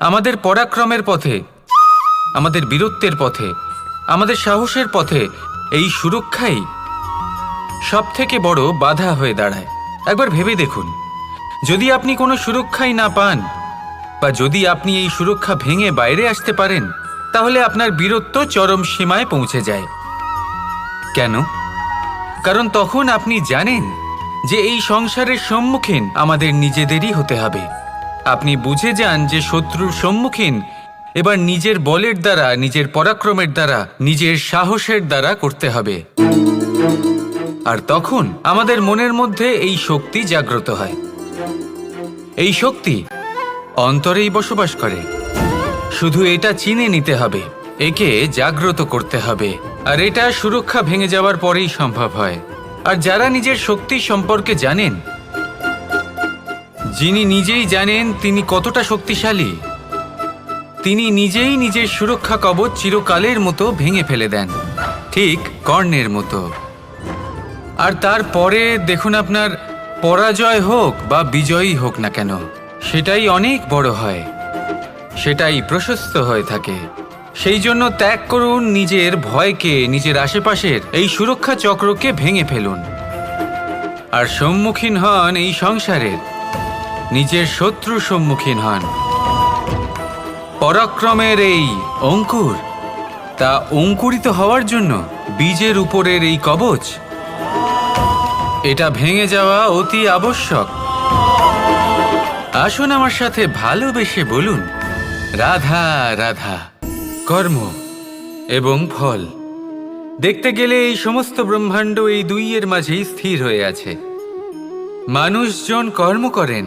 আমাদের পরাক্রমের পথে, আমাদের বীরত্বের পথে, আমাদের সাহসের পথে এই সুরক্ষাই সব থেকে বড় বাধা হয়ে দাঁড়ায়। একবার ভেবে দেখুন, যদি আপনি কোনো সুরক্ষাই না পান বা যদি আপনি এই সুরক্ষা ভেঙে বাইরে আসতে পারেন, তাহলে আপনার বীরত্ব চরম সীমায় পৌঁছে যায়। কেন? কারণ তখন আপনি জানেন যে এই সংসারের সম্মুখীন আমাদের নিজেদেরই হতে হবে। আপনি বুঝে যান যে শত্রুর সম্মুখীন এবার নিজের বলের দ্বারা, নিজের পরাক্রমের দ্বারা, নিজের সাহসের দ্বারা করতে হবে। আর তখন আমাদের মনের মধ্যে এই শক্তি জাগ্রত হয়। এই শক্তি অন্তরেই বসবাস করে। শুধু এটা চিনে নিতে হবে, একে জাগ্রত করতে হবে। আর এটা সুরক্ষা ভেঙে যাওয়ার পরেই সম্ভব হয়। আর যারা নিজের শক্তি সম্পর্কে জানেন যিনি নিজেই জানেন তিনি কতটা শক্তিশালী, তিনি নিজেই নিজের সুরক্ষা কবচ চিরকালের মতো ভেঙে ফেলে দেন, ঠিক কর্ণের মতো। আর তারপরে দেখুন আপনার, পরাজয় হোক বা বিজয়ী হোক না কেন, সেটাই অনেক বড় হয়, সেটাই প্রশস্ত হয়ে থাকে। সেই জন্য ত্যাগ করুন নিজের ভয়কে, নিজের আশেপাশের এই সুরক্ষা চক্রকে ভেঙে ফেলুন। আর সম্মুখীন হন এই সংসারের নিজের শত্রু সম্মুখীন হন। পরাক্রমের এই অঙ্কুর তা অঙ্কুরিত হওয়ার জন্য বীজের উপরের এই কবচ, এটা ভেঙে যাওয়া অতি আবশ্যক। আসুন আমার সাথে ভালোবেসে বলুন, রাধা রাধা, কর্ম এবং ফল। দেখতে গেলে এই সমস্ত ব্রহ্মাণ্ড এই দুইয়ের মাঝেই স্থির হয়ে আছে। মানুষজন কর্ম করেন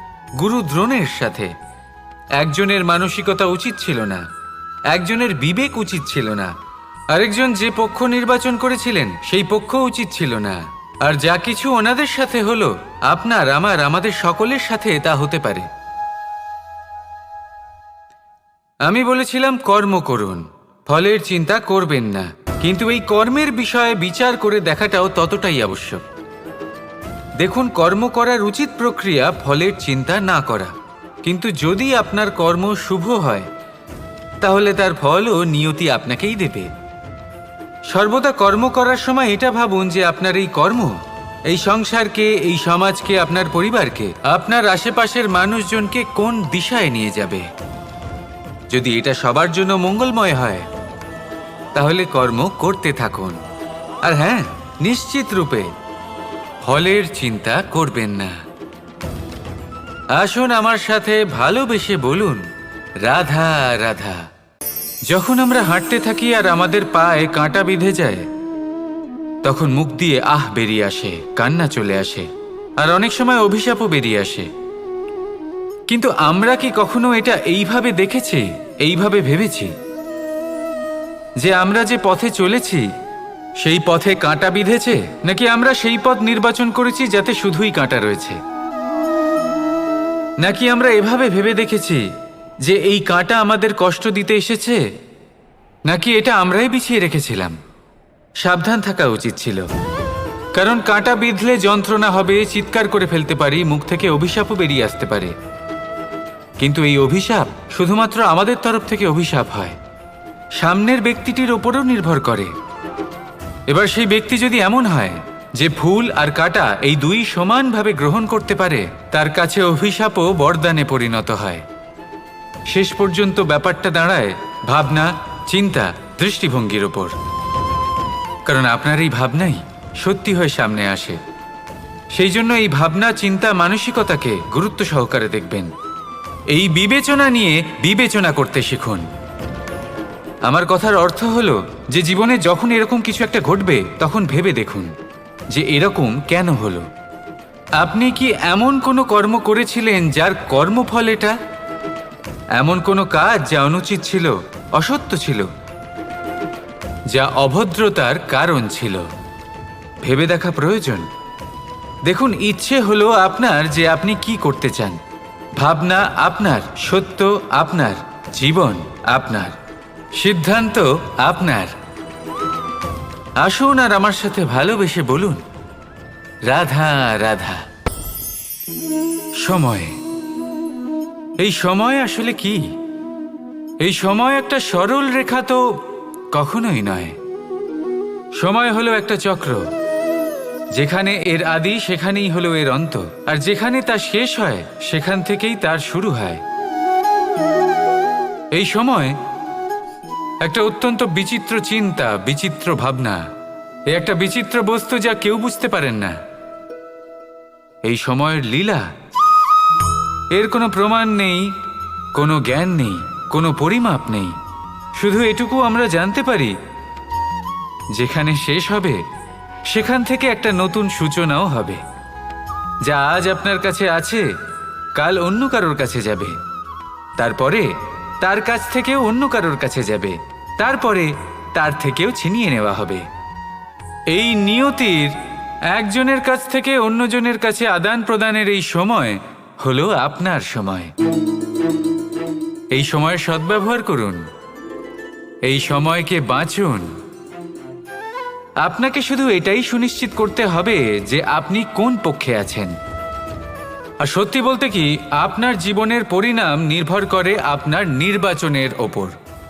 গুরু দ্রোণের সাথে। একজনের মানসিকতা উচিত ছিল না, একজনের বিবেক উচিত ছিল না। আরেকজন যে পক্ষ নির্বাচন করেছিলেন, সেই পক্ষ উচিত ছিল না। আর যা কিছু ওনাদের সাথে হলো, আপনার, আমার, আমাদের সকলের সাথে তা হতে পারে। আমি বলেছিলাম, কর্ম করুন। ফলের চিন্তা করবেন না। কিন্তু এই কর্মের বিষয়ে বিচার করে দেখাটাও ততটাই আবশ্যক। দেখুন, কর্ম করার উচিত প্রক্রিয়া ফলের চিন্তা না করা। কিন্তু যদি আপনার কর্ম শুভ হয়, তাহলে তার ফলও নিয়তি আপনাকেই দেবে। সর্বদা কর্ম করার সময় এটা ভাবুন যে আপনার এই কর্ম, এই সংসারকে, এই সমাজকে, আপনার পরিবারকে, আপনার আশেপাশের মানুষজনকে কোন দিশায় নিয়ে যাবে? যদি এটা সবার জন্য মঙ্গলময় হয়, তাহলে কর্ম করতে থাকুন। আর হ্যাঁ নিশ্চিত রূপে ফলের চিন্তা করবেন না। আসুন আমার সাথে ভালোবেসে বলুন, রাধা রাধা। যখন আমরা হাঁটতে থাকি আর আমাদের পায়ে কাঁটা বিঁধে যায়, তখন মুখ দিয়ে আহ বেরিয়ে আসে, কান্না চলে আসে, আর অনেক সময় অভিশাপও বেরিয়ে আসে। কিন্তু আমরা কি কখনো এটা এইভাবে দেখেছি, এইভাবে ভেবেছি? যে আমরা যে পথে চলেছি সেই পথে কাঁটা বিঁধেছে? নাকি আমরা সেই পথ নির্বাচন করেছি যাতে শুধুই কাঁটা রয়েছে? নাকি আমরা এভাবে ভেবে দেখেছি যে এই কাঁটা আমাদের কষ্ট দিতে এসেছে? নাকি এটা আমরাই বিছিয়ে রেখেছিলাম? সাবধান থাকা উচিত ছিল। কারণ কাঁটা বিঁধলে যন্ত্রণা হবে, চিৎকার করে ফেলতে পারি, মুখ থেকে অভিশাপও বেরিয়ে আসতে পারে। কিন্তু এই অভিশাপ শুধুমাত্র আমাদের তরফ থেকে অভিশাপ হয়। সামনের ব্যক্তিটির ওপরও নির্ভর করে। এবার সেই ব্যক্তি যদি এমন হয় যে ফুল আর কাটা এই দুই সমানভাবে গ্রহণ করতে পারে, তার কাছে অভিশাপও বরদানে পরিণত হয়। শেষ পর্যন্ত ব্যাপারটা দাঁড়ায় ভাবনা, চিন্তা, দৃষ্টিভঙ্গির ওপর। কারণ আপনার এই ভাবনাই সত্যি হয়ে সামনে আসে। সেই জন্য এই ভাবনা, চিন্তা মানসিকতাকে গুরুত্ব সহকারে দেখবেন। এই বিবেচনা নিয়ে বিবেচনা করতে শিখুন। আমার কথার অর্থ হলো যে জীবনে যখন এরকম কিছু একটা ঘটবে, তখন ভেবে দেখুন যে এরকম কেন হলো। আপনি কি এমন কোনো কর্ম করেছিলেন যার কর্মফল এটা? এমন কোনো কাজ যা অনুচিত ছিল, অসত্য ছিল, যা অভদ্রতার কারণ ছিল? ভেবে দেখা প্রয়োজন। দেখুন, ইচ্ছে হলো আপনার যে আপনি কি করতে চান। ভাবনা আপনার, সত্য আপনার, জীবন আপনার। সিদ্ধান্ত আপনার। আসুন আর আমার সাথে ভালোবেসে বলুন, রাধা রাধা। সময়। এই সময় আসলে কি? এই সময় একটা সরল রেখা তো কখনোই নয়। সময় হলো একটা চক্র। যেখানে এর আদি, সেখানেই হলো এর অন্ত। আর যেখানে তা শেষ হয়, সেখান থেকেই তার শুরু হয়। এই সময় একটা অত্যন্ত বিচিত্র চিন্তা, বিচিত্র ভাবনা। এ একটা বিচিত্র বস্তু যা কেউ বুঝতে পারেন না। এই সময়ের লীলা, এর কোনো প্রমাণ নেই, কোনো জ্ঞান নেই, কোনো পরিমাপ নেই। শুধু এটুকু আমরা জানতে পারি, যেখানে শেষ হবে, সেখান থেকে একটা নতুন সূচনাও হবে, যা আজ আপনার কাছে আছে, কাল অন্য কারোর কাছে যাবে। তারপরে, তার কাছ থেকেও অন্য কারোর কাছে যাবে। তারপরে তার থেকেও ছিনিয়ে নেওয়া হবে। এই নিয়তির একজনের কাছ থেকে অন্যজনের কাছে আদান প্রদানের এই সময় হলো আপনার সময়। এই সময়ের সদ্ব্যবহার করুন। এই সময়কে বাঁচুন। আপনাকে শুধু এটাই সুনিশ্চিত করতে হবে যে আপনি কোন পক্ষে আছেন। আর সত্যি বলতে কি, আপনার জীবনের পরিণাম নির্ভর করে আপনার নির্বাচনের ওপর।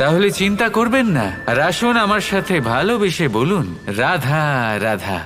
তাহলে চিন্তা করবেন না। আর আসুন আমার সাথে ভালোবেসে বলুন রাধা রাধা।